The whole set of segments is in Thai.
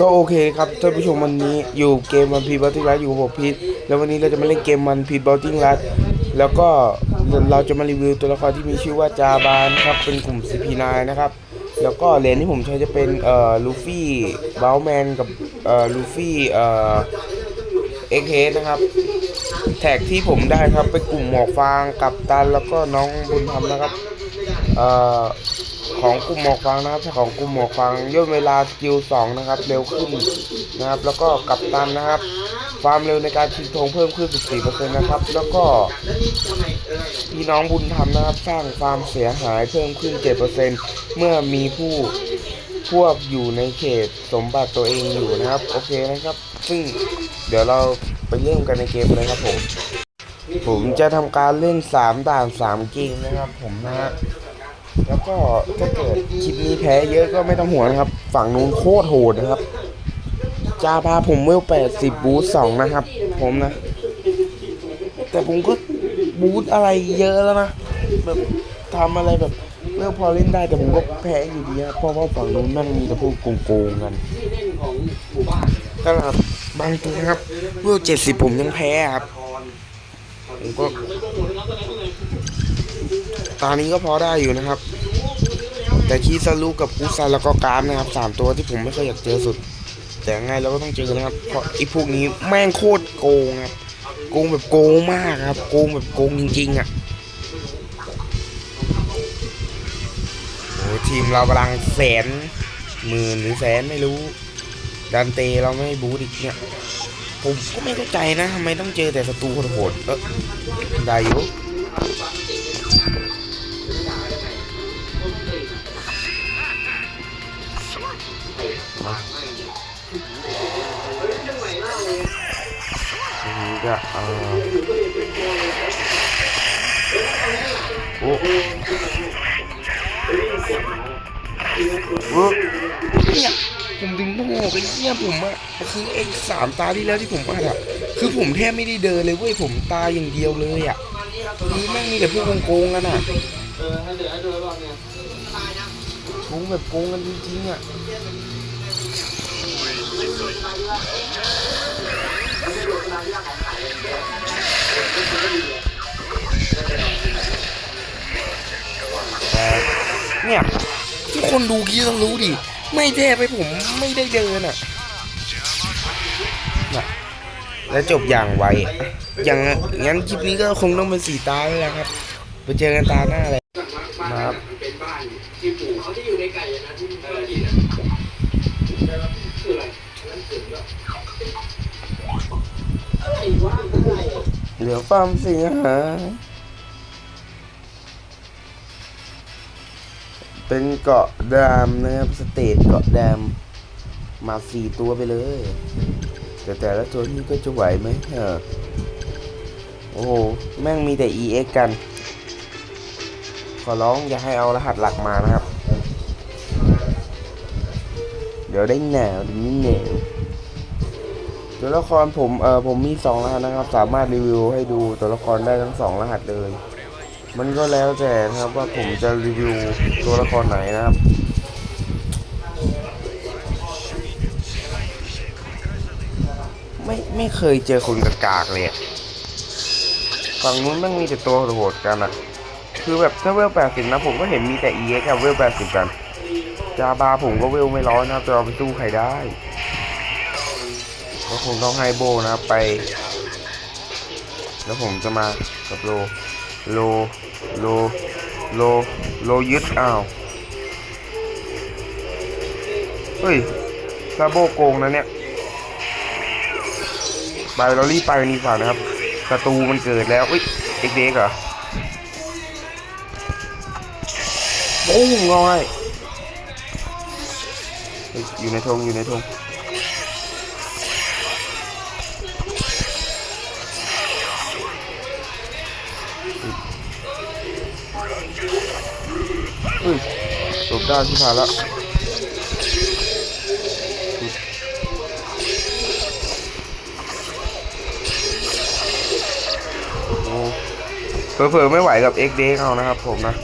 ก็โอเคครับท่านผู้ชมวันนี้อยู่เกมวันพีบอลติ้งรัดอยู่กับผมพีทแล้ววันนี้เราจะมาเล่นเกมวันพีบอลติ้งรัดแล้วก็เราจะมารีวิวตัวละครที่มีชื่อว่าจาบานครับเป็นกลุ่ม CP9 นะครับแล้วก็เหรียญที่ผมใช้จะเป็นเอ่อลูฟี่บลแมนกับเอ่อลูฟี่เอ่อเอ็กเฮนะครับ แท็กที่ผมได้ครับเป็นกลุ่มหมอกฟางกับตันแล้วก็น้องบุญธรรมนะครับเอ่อ ของกลุ่มหมอกฟางนะครับถ้ของกลุ่มหมอกฟางย่นเวลาสกิล2นะครับ เร็วขึ้นนะครับ แล้วก็กับตันนะครับความเร็วในการชิงธงเพิ่มขึ้น 14%นะครับ แล้วก็พี่น้องบุญธรรมนะครับ สร้างความเสียหายเพิ่มขึ้น 7%เมื่อมีผู้พวกอยู่ในเขตสมบัติตัวเองอยู่นะครับ โอเคนะครับ ซึ่งเดี๋ยวเราไปเริ่มกันในเกมเลยครับผม ผมจะทำการเล่น 3 ด่าน 3 เกมนะครับผมนะฮะ แล้วก็ถ้าเกิดคลิปนี้แพ้เยอะก็ไม่ต้องห่วงนะครับ ฝั่งนู้นโคตรโหดนะครับจาพาผมเวล80บูท2นะครับ ผมนะ แต่ผมก็บูทอะไรเยอะแล้วนะแบบทำอะไรแบบเวลพอเล่นได้แต่ผมก็แพ้อยู่ดีครับเพราะว่าฝั่งนู้นแมันมีแต่พวกโกงๆกันขนาดบางตัวครับเวล70ผมยังแพ้ครับ ผมก็ ตอนนี้ก็พอได้อยู่นะครับ แต่คีซารุกับคูซันแล้วก็การ์ดนะครับสามตัวที่ผมไม่เคยอยากเจอสุด แต่ไงเราก็ต้องเจอนะครับเพราะไอ้พวกนี้แม่งโคตรโกงครับโกงแบบโกงมากครับ โกงแบบโกงจริงๆอะโอ้ทีมเรากำลังแสนหมื่นหรือแสนไม่รู้ดันเตเราไม่บูดอีกเนี่ยผมก็ไม่เข้าใจนะทำไมต้องเจอแต่ศัตรูโหดๆเออได้อยู่ ทีนี้ก็เออโอ้โหเนี่ยผมดึงโม่ไปเนี่ยผมอะคือไอ้สามตาที่แล้วที่ผมอัดอะคือผมแทบไม่ได้เดินเลยเว้ยผมตายอย่างเดียวเลยอะคือแม่งมีแต่พวกโกงๆกันอะโกงแบบโกงกันจริงๆอะ เนี่ยทุกคนดูกี้ต้องรู้ดิ ไม่แท้ไปผมไม่ได้เดินอะนะแล้วจบอย่างไวอะอย่างงั้นคลิปนี้ก็คงต้องเป็นสีตาแล้วแหละครับ ไปเจอกันตาหน้าเลย เหลือความเสียหายเป็นเกาะดามนะครับ สเตทเกาะดามมาสี่ตัวไปเลย แต่แต่ละตัวนี้ก็จะไหวไหมเออโอ้โห แม่งมีแต่ EX กัน ขอร้องอย่าให้เอารหัสหลักมานะครับ เดี๋ยวได้หนาวเดี๋ยวนี้หนาว ตัวละครผมเออผมมีสองรหัสนะครับ สามารถรีวิวให้ดูตัวละครได้ทั้งสองรหัสเลย มันก็แล้วแต่นะครับว่าผมจะรีวิวตัวละครไหนนะครับไม่ไม่เคยเจอคนกากากเลยฝั่งนู้นมันมีแต่ตัวโหดกันอะคือแบบถ้าเวลแปดสิบนะผมก็เห็นมีแต่ EX กับเวลแปดสิบกัน จาบาผมก็เวลไม่ร้อยนะจะเอาไปสู้ใครได้ ก็คงต้องให้โบนะครับไป แล้วผมจะมากับโล โล โล โล โลยึดอ้าว เฮ้ยซาโบโกงนะเนี่ยไปเรารีบไปนดีกว่านะครับศัตรูมันเกิดแล้วอุ้ยเด็กเด็กเหรอโอ้งอยเฮ้ยอยู่ในธงอยู่ในธง อือจบด้านที่ผ่านแล้วเผลอๆไม่ไหวกับ x d เอานะครับผมนะ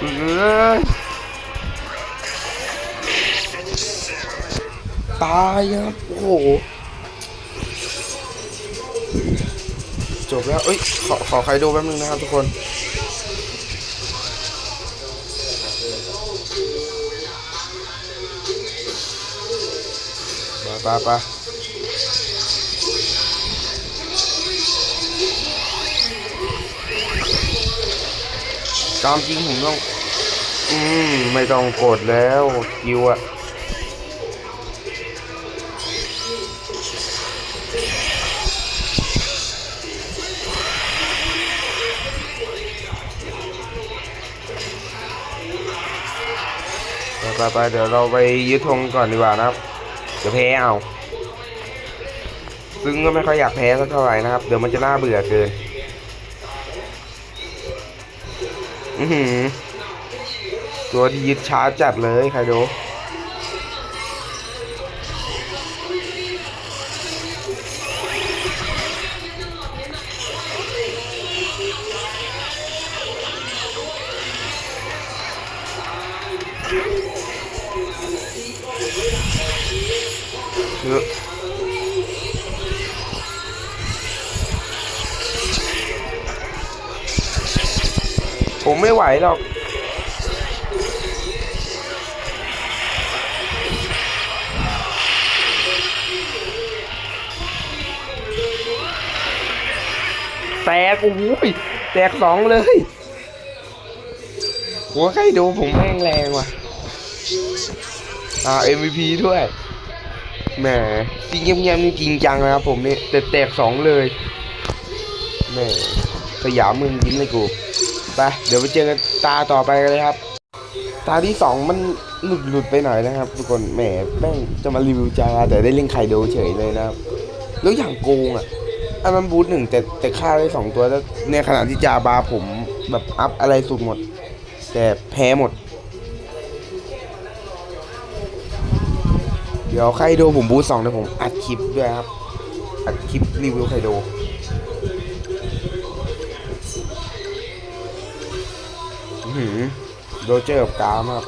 เออ ตายครับโอ้โหจบแล้วเอ้ยขอขอใครดูแป๊บนึงนะครับทุกคนไปไปไปตามจริงผมต้อง อืม ไม่ต้องกดแล้วคิวอะ ไปไปเดี๋ยวเราไปยึดธงก่อนดีกว่านะครับเดี๋ยวแพ้เอาซึ่งก็ไม่ค่อยอยากแพ้สักเท่าไหร่นะครับ เดี๋ยวมันจะน่าเบื่อเกิน อือหือ ตัวที่ยึดช้าจัดเลยใครดู เยอะผมไม่ไหวหรอก แตกโอ้ยแตกสองเลย หัวใครดูผมแม่งแรงว่ะ อ่า MVP ด้วย แหมจริงเงียบๆนี่จริงจังนะครับผมนี่แต่แตกสองเลยแหมสยามมึงยิ้มเลยกูไปเดี๋ยวไปเจอกันตาต่อไปกันเลยครับ ตาที่สองมันหลุดหลุดไปหน่อยนะครับ ทุกคนแหมแม่งจะมารีวิวจาแต่ได้เล่นไคโดเฉยเลยนะครับ แล้วอย่างโกงอะอันนั้นบูทหนึ่งแต่แต่ฆ่าได้สองตัวแล้วในขณะที่จาบาผมแบบอัพอะไรสุดหมด แต่แพ้หมด เดี๋ยวไคโดผมบูสองเดี๋ยวผมอัดคลิปด้วยครับ อัดคลิปรีวิวไคโดหือโดเจอร์กับกามครับ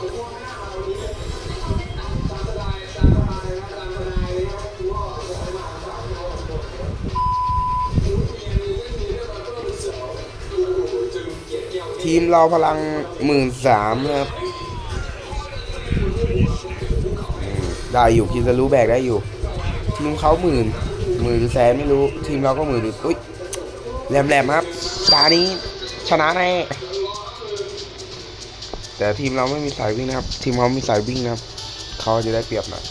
ทีมเราพลังหมื่นสามนะครับ ได้อยู่คิดจะรู้แบกได้อยู่ทีมเขาหมื่นหมื่นหรือแสนไม่รู้ ทีมเราก็หมื่นหรืออุ้ยแหลมๆครับตานี้ชนะแน่แต่ทีมเราไม่มีสายวิ่งนะครับ ทีมเขามีสายวิ่งนะครับเขาจะได้เปรียบหน่อย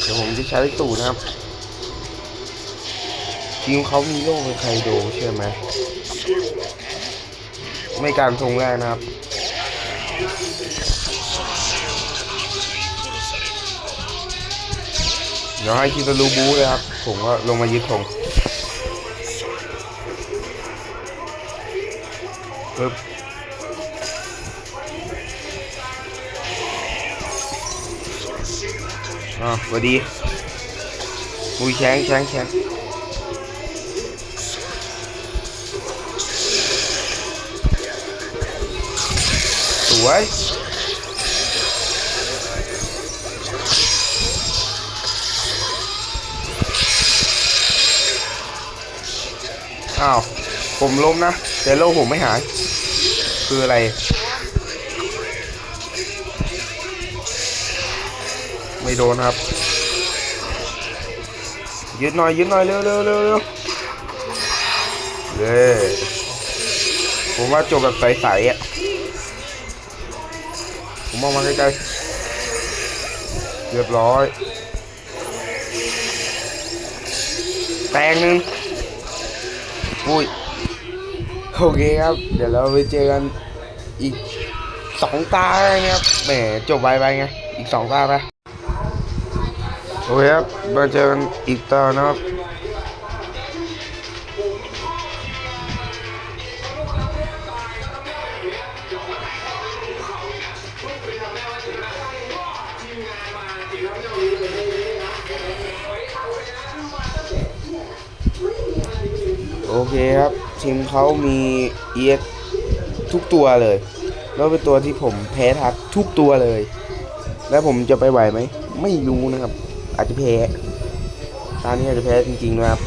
เดี๋ยวผมจะใช้ตู่นะครับทีมเขามีโล่เป็นไคโดใช่ไหมไม่การทงแรกนะครับ เดี๋ยวให้คิตารูบูเลยครับ ผมก็ลงมายึดธงปึ๊บอ่าสวัสดีมุยแชงแชงแชงสวย อ้าว ผมล้มนะ แต่โล่ผมไม่หาย คืออะไร ไม่โดนครับยึดหน่อยยึดหน่อย เร็วเร็วเร็วเร็วเย้ผมว่าจบแบบใสๆอะ ผมมองมาใกล้ๆเรียบร้อย แตงหนึ่ง อุ้ยโอเคครับ เดี๋ยวเราไปเจอกันอีกสองตาอะไรเงี้ยครับแหมจบไปไปไงอีกสองตาไปโอเคครับมาเจอกันอีกตานะครับ เคครับทีมเขามี EX ทุกตัวเลยแล้วเป็นตัวที่ผมแพ้ทักทุกตัวเลย แล้วผมจะไปไหวไหม ไม่รู้นะครับ อาจจะแพ้ตอนนี้อาจจะแพ้จริงๆนะครับ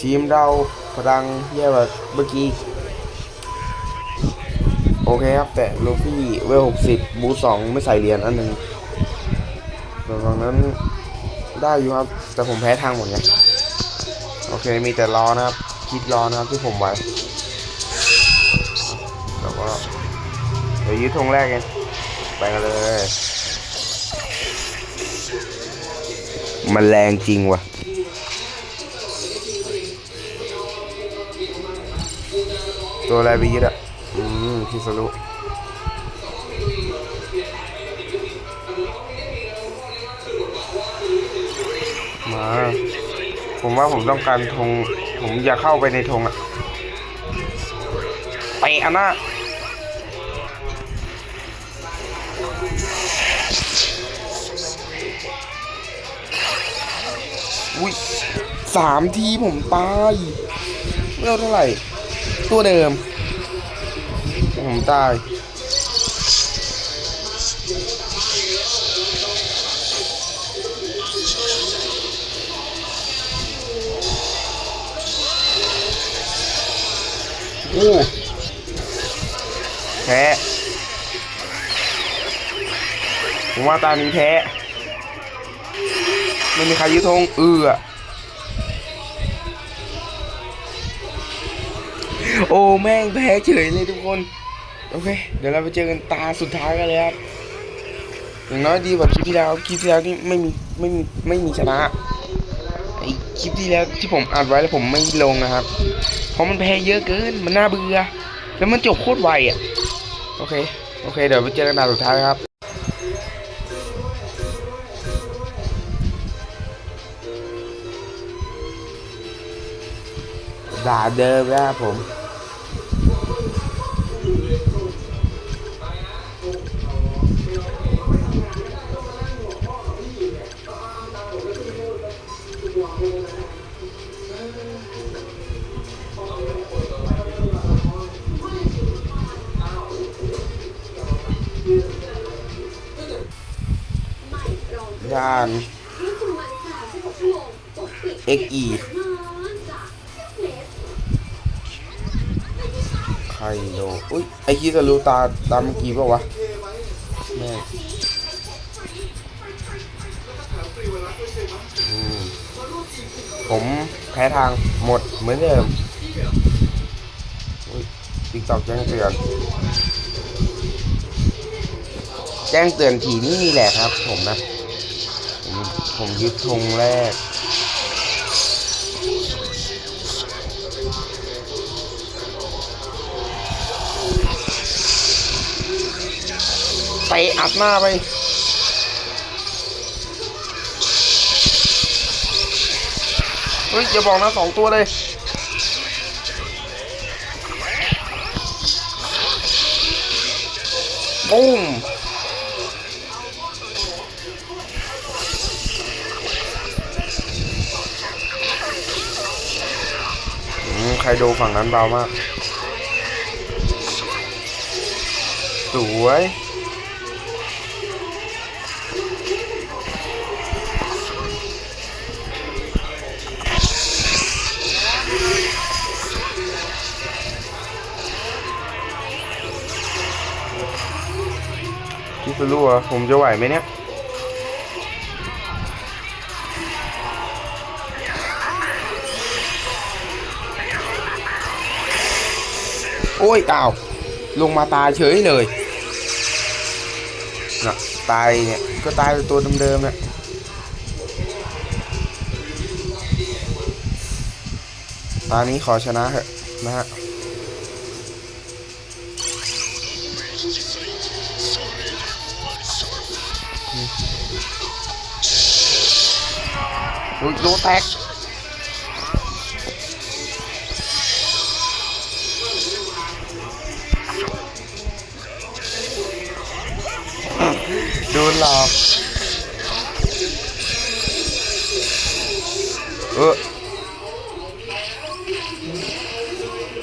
ทีมเราพลังแย่กว่าเมื่อกี้โอเคครับ แต่ลูฟี่เวลหกสิบบูสองไม่ใส่เหรียญอันหนึ่ง ส่วนฝั่งนั้นได้อยู่ครับ แต่ผมแพ้ทางหมดไงโอเคมีแต่รอนะครับ คิดรอนะครับที่ผมไว้แล้วก็เดี๋ยวยึดธงแรกกันไปกันเลย มันแรงจริงว่ะตัวอะไรไปยึดอะ อืมคิสรุ ผมว่าผมต้องการธงผมอยากเข้าไปในธงอะไปอันน่ะอุ้ยสามทีผมตายเมื่อเท่าไหร่ ตัวเดิม ผมตาย อ้แพ้ผมว่าตานี้แพ้ไม่มีใครยืดธงเอือโอ้แม่งแพ้เฉยเลยทุกคน โอเค เดี๋ยวเราไปเจอกันตาสุดท้ายกันเลยครับอย่างน้อยดีกว่าคลิปที่แล้วคลิปที่แล้วนี่ไม่มีไม่มีไม่มีชนะไอคลิปที่แล้วที่ผมอัดไว้แล้วผมไม่ลงนะครับ เพราะมันแพงเยอะเกิน มันน่าเบื่อ แล้วมันจบโคตรไวอะ โอเค โอเค เดี๋ยวไปเจอกันตาสุดท้ายครับด่าเดิมนะครับผม XE ไคโดอุ้ย ไอคิสรู้ตาตามเมื่อกี้ป่าวะ แม่ผมแพ้ทางหมดเหมือนเดิมอุ้ยติ๊กตอกแจ้งเตือน แจ้งเตือนทีนี้นี่แหละครับ ผมนะ ผมผมยึดธงแรก ไปอัดหน้าไปเฮ้ยอย่าบอกนะสองตัวเลยปุ้มอืมใครดูฝั่งนั้นเบามาก สวย พี่สรู้อะผมจะไหวไหมเนี่ยโอ้ยอ้าวลงมาตายเฉยเลยนะตายเนี่ย ก็ตายตัวเดิมๆเนี่ยตอนนี้ขอชนะเถอะนะฮะ โดนแตกโดนหลอกเออ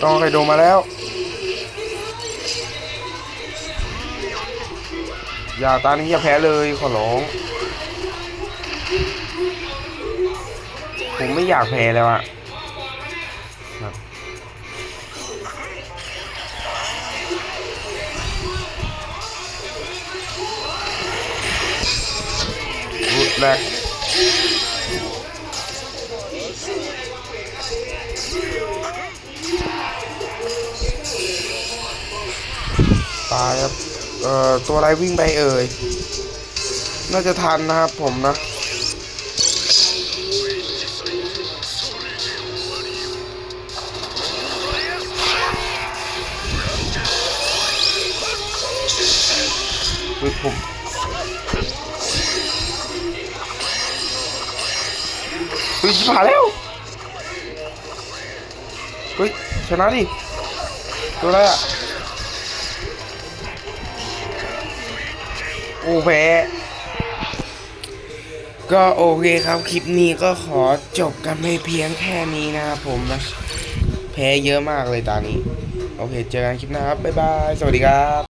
ต้องไปดูมาแล้ว อย่าตานี้อย่าแพ้เลยขอร้อง ไม่อยากแพ้แล้วอะรุดแรกตายครับ เอ่อ ตัวอะไรวิ่งไปเอ่ย น่าจะทันนะครับผมนะ เฮ้ยผมเฮ้ยชิบหายแล้วเฮ้ยชนะดิตัวอะไรอะโอ้แพ้ก็โอเคครับคลิปนี้ก็ขอจบกันไปเพียงแค่นี้นะครับผมนะแพ้เยอะมากเลยตอนนี้ โอเค เจอกันคลิปหน้าครับ บ๊ายบาย สวัสดีครับ